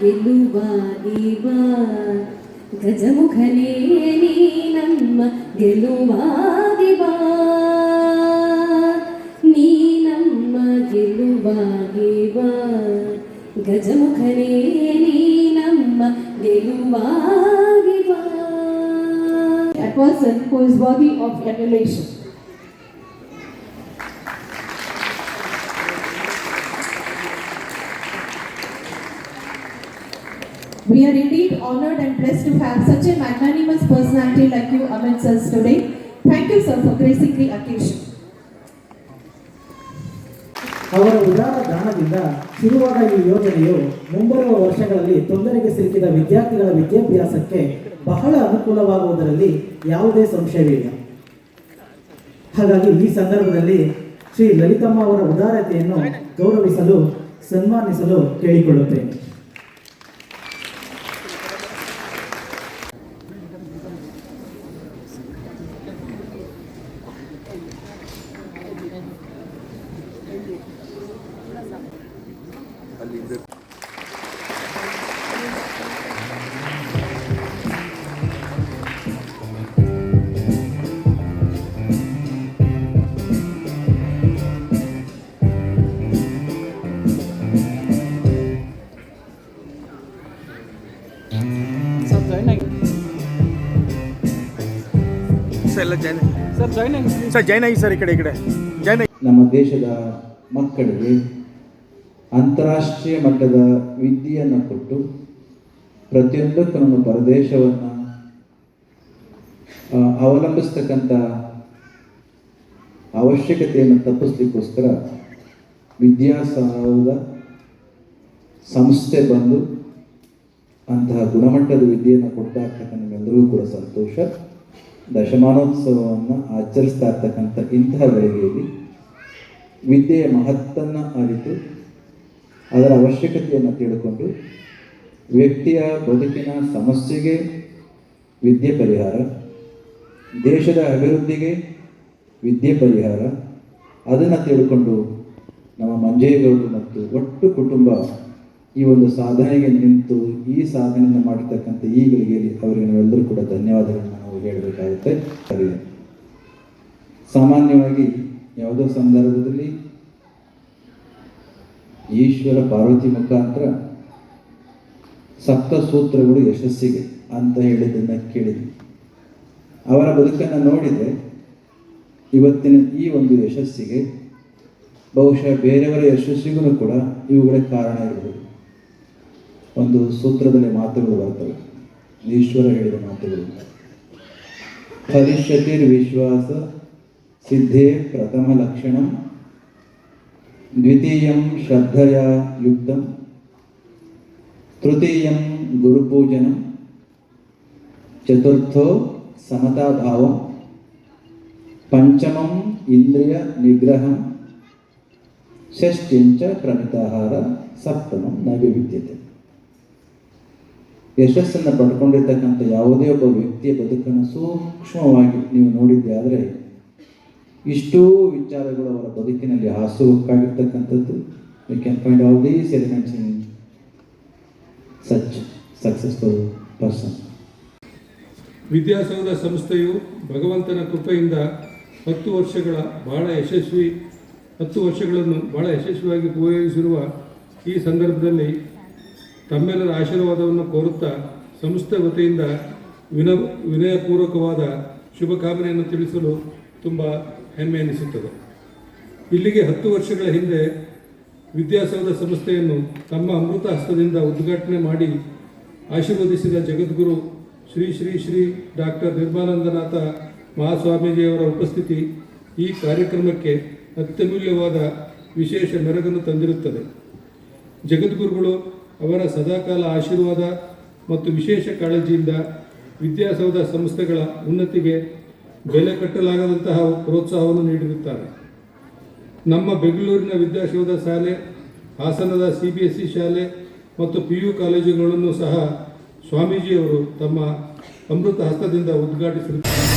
ಗೆಲುವಾದಿವಾ ಗಜಮುಖನೇ ನೀನಮ್ಮ ಗೆಲುವಾದಿವಾ ನೀನಮ್ಮ ಗೆಲುವಾದಿವಾ ಗಜಮುಖನೇ ನೀನಮ್ಮ ಗೆಲುವಾ person who is worthy of emulation. We are indeed honored and blessed to have such a magnanimous personality like you amidst us today. Thank you, sir, for gracing the occasion. ಅವರ ಉದಾರ ದಾನದಿಂದ ಶುರುವಾದ ಈ ಯೋಜನೆಯು ಮುಂಬರುವ ವರ್ಷಗಳಲ್ಲಿ ತೊಂದರೆಗೆ ಸಿಲುಕಿದ ವಿದ್ಯಾರ್ಥಿಗಳ ವಿದ್ಯಾಭ್ಯಾಸಕ್ಕೆ ಬಹಳ ಅನುಕೂಲವಾಗುವುದರಲ್ಲಿ ಯಾವುದೇ ಸಂಶಯವಿಲ್ಲ. ಹಾಗಾಗಿ ಈ ಸಂದರ್ಭದಲ್ಲಿ ಶ್ರೀ ಲಲಿತಮ್ಮ ಅವರ ಉದಾರತೆಯನ್ನು ಗೌರವಿಸಲು ಸನ್ಮಾನಿಸಲು ಕೇಳಿಕೊಳ್ಳುತ್ತೇನೆ. ಸರ್ ಎಲ್ಲ ಜಾಯ್ನ್ ಸರ್ ಜಾಯ್ನ್ ಆಗಿ ಸರ್ ಜಾಯ್ನ್ ಆಗಿ ಸರ್ ಈ ಕಡೆ ಈ ಕಡೆ. ಜಾಯ್ನ್ ಆಗಿ. ನಮ್ಮ ದೇಶದ ಮಕ್ಕಳಿಗೆ ಅಂತಾರಾಷ್ಟ್ರೀಯ ಮಟ್ಟದ ವಿದ್ಯೆಯನ್ನು ಕೊಟ್ಟು ಪ್ರತಿಯೊಂದಕ್ಕೂ ನಮ್ಮ ಪರದೇಶವನ್ನು ಅವಲಂಬಿಸ್ತಕ್ಕಂಥ ಅವಶ್ಯಕತೆಯನ್ನು ತಪ್ಪಿಸ್ಲಿಕ್ಕೋಸ್ಕರ ವಿದ್ಯಾಸೌಧ ಸಂಸ್ಥೆ ಬಂದು ಅಂತಹ ಗುಣಮಟ್ಟದ ವಿದ್ಯೆಯನ್ನು ಕೊಡ್ತಾ ಇರ್ತಕ್ಕಂಥ ನಿಮ್ಮೆಲ್ಲರಿಗೂ ಕೂಡ ಸಂತೋಷ. ದಶಮಾನೋತ್ಸವವನ್ನು ಆಚರಿಸ್ತಾ ಇರ್ತಕ್ಕಂಥ ಇಂತಹ ವೇಳೆಯಲ್ಲಿ ವಿದ್ಯೆಯ ಮಹತ್ತನ್ನು ಅರಿತು ಅದರ ಅವಶ್ಯಕತೆಯನ್ನು ತಿಳ್ಕೊಂಡು ವ್ಯಕ್ತಿಯ ಬದುಕಿನ ಸಮಸ್ಯೆಗೆ ವಿದ್ಯೆ ಪರಿಹಾರ, ದೇಶದ ಅಭಿವೃದ್ಧಿಗೆ ವಿದ್ಯೆ ಪರಿಹಾರ, ಅದನ್ನು ತಿಳ್ಕೊಂಡು ನಮ್ಮ ಮಂಜೇಗೌಡರು ಮತ್ತು ಒಟ್ಟು ಕುಟುಂಬ ಈ ಒಂದು ಸಾಧನೆಗೆ ನಿಂತು ಈ ಸಾಧನೆಯನ್ನು ಮಾಡಿರ್ತಕ್ಕಂಥ ಈ ಗಳಿಗೆಯಲ್ಲಿ ಅವರಿಗೆ ನಾವೆಲ್ಲರೂ ಕೂಡ ಧನ್ಯವಾದಗಳನ್ನು ನಾವು ಹೇಳಬೇಕಾಗುತ್ತೆ. ಸರಿ. ಸಾಮಾನ್ಯವಾಗಿ ಯಾವುದೋ ಸಂದರ್ಭದಲ್ಲಿ ಈಶ್ವರ ಪಾರ್ವತಿ ಮುಖಾಂತರ ಸಪ್ತ ಸೂತ್ರಗಳು ಯಶಸ್ಸಿಗೆ ಅಂತ ಹೇಳಿದ್ದನ್ನು ಕೇಳಿದ್ವಿ. ಅವರ ಬದುಕನ್ನು ನೋಡಿದೆ ಇವತ್ತಿನ ಈ ಒಂದು ಯಶಸ್ಸಿಗೆ ಬಹುಶಃ ಬೇರೆಯವರ ಯಶಸ್ಸಿಗೂ ಕೂಡ ಇವುಗಳೇ ಕಾರಣ ಇರಬಹುದು ಒಂದು ಸೂತ್ರದಲ್ಲಿ ಮಾತುಗಳು ಬರ್ತವೆ. ಈಶ್ವರ ಹೇಳಿದ ಮಾತುಗಳು. भविष्यतिर्विश्वास सिद्धे प्रथमलक्षणं द्वितीयं श्रद्धया युक्तं तृतीयं गुरुपूजनं चतुर्थो समताभावं पञ्चमम् इन्द्रियनिग्रहं षष्टिं च प्रणिताहार सप्तमं नैव विद्यते ಯಶಸ್ಸನ್ನು ಪಡ್ಕೊಂಡಿರ್ತಕ್ಕಂಥ ಯಾವುದೇ ಒಬ್ಬ ವ್ಯಕ್ತಿಯ ಬದುಕನ್ನು ಸೂಕ್ಷ್ಮವಾಗಿ ನೀವು ನೋಡಿದ್ದೆ ಆದರೆ ಇಷ್ಟೂ ವಿಚಾರಗಳು ಅವರ ಬದುಕಿನಲ್ಲಿ ಹಾಸುಹೊಕ್ಕಾಗಿರ್ತಕ್ಕಂಥದ್ದು. You can find all these elements in such successful person Vidyasoudha ಸಂಸ್ಥೆಯು ಭಗವಂತನ ಕೃಪೆಯಿಂದ ಹತ್ತು ವರ್ಷಗಳ ಬಹಳ ಯಶಸ್ವಿ, ಹತ್ತು ವರ್ಷಗಳನ್ನು ಬಹಳ ಯಶಸ್ವಿಯಾಗಿ ಪೂರೈಸಿರುವ ಈ ಸಂದರ್ಭದಲ್ಲಿ ತಮ್ಮೆಲ್ಲರ ಆಶೀರ್ವಾದವನ್ನು ಕೋರುತ್ತಾ ಸಂಸ್ಥೆ ವತಿಯಿಂದ ವಿನ, ವಿನಯಪೂರ್ವಕವಾದ ಶುಭಕಾಮನೆಯನ್ನು ತಿಳಿಸಲು ತುಂಬ ಹೆಮ್ಮೆ ಎನಿಸುತ್ತದೆ. ಇಲ್ಲಿಗೆ ಹತ್ತು ವರ್ಷಗಳ ಹಿಂದೆ ವಿದ್ಯಾಸೌಧ ಸಂಸ್ಥೆಯನ್ನು ತಮ್ಮ ಅಮೃತ ಹಸ್ತದಿಂದ ಉದ್ಘಾಟನೆ ಮಾಡಿ ಆಶೀರ್ವದಿಸಿದ ಜಗದ್ಗುರು ಶ್ರೀ ಶ್ರೀ ಶ್ರೀ ಡಾಕ್ಟರ್ ನಿರ್ಮಾನಂದನಾಥ ಮಹಾಸ್ವಾಮೀಜಿಯವರ ಉಪಸ್ಥಿತಿ ಈ ಕಾರ್ಯಕ್ರಮಕ್ಕೆ ಅತ್ಯಮೂಲ್ಯವಾದ ವಿಶೇಷ ಮೆರಗನ್ನು ತಂದಿರುತ್ತದೆ. ಜಗದ್ಗುರುಗಳು ಅವರ ಸದಾಕಾಲ ಆಶೀರ್ವಾದ ಮತ್ತು ವಿಶೇಷ ಕಾಳಜಿಯಿಂದ ವಿದ್ಯಾಸೌಧ ಸಂಸ್ಥೆಗಳ ಉನ್ನತಿಗೆ ಬೆಲೆ ಕಟ್ಟಲಾಗದಂತಹ ಪ್ರೋತ್ಸಾಹವನ್ನು ನೀಡಿರುತ್ತಾರೆ. ನಮ್ಮ ಬೆಂಗಳೂರಿನ ವಿದ್ಯಾಸೌಧ ಶಾಲೆ, ಹಾಸನದ ಸಿ ಬಿ ಎಸ್ ಇ ಶಾಲೆ ಮತ್ತು ಪಿ ಯು ಕಾಲೇಜುಗಳನ್ನು ಸಹ ಸ್ವಾಮೀಜಿಯವರು ತಮ್ಮ ಅಮೃತ ಹಸ್ತದಿಂದ ಉದ್ಘಾಟಿಸಿರುತ್ತಾರೆ.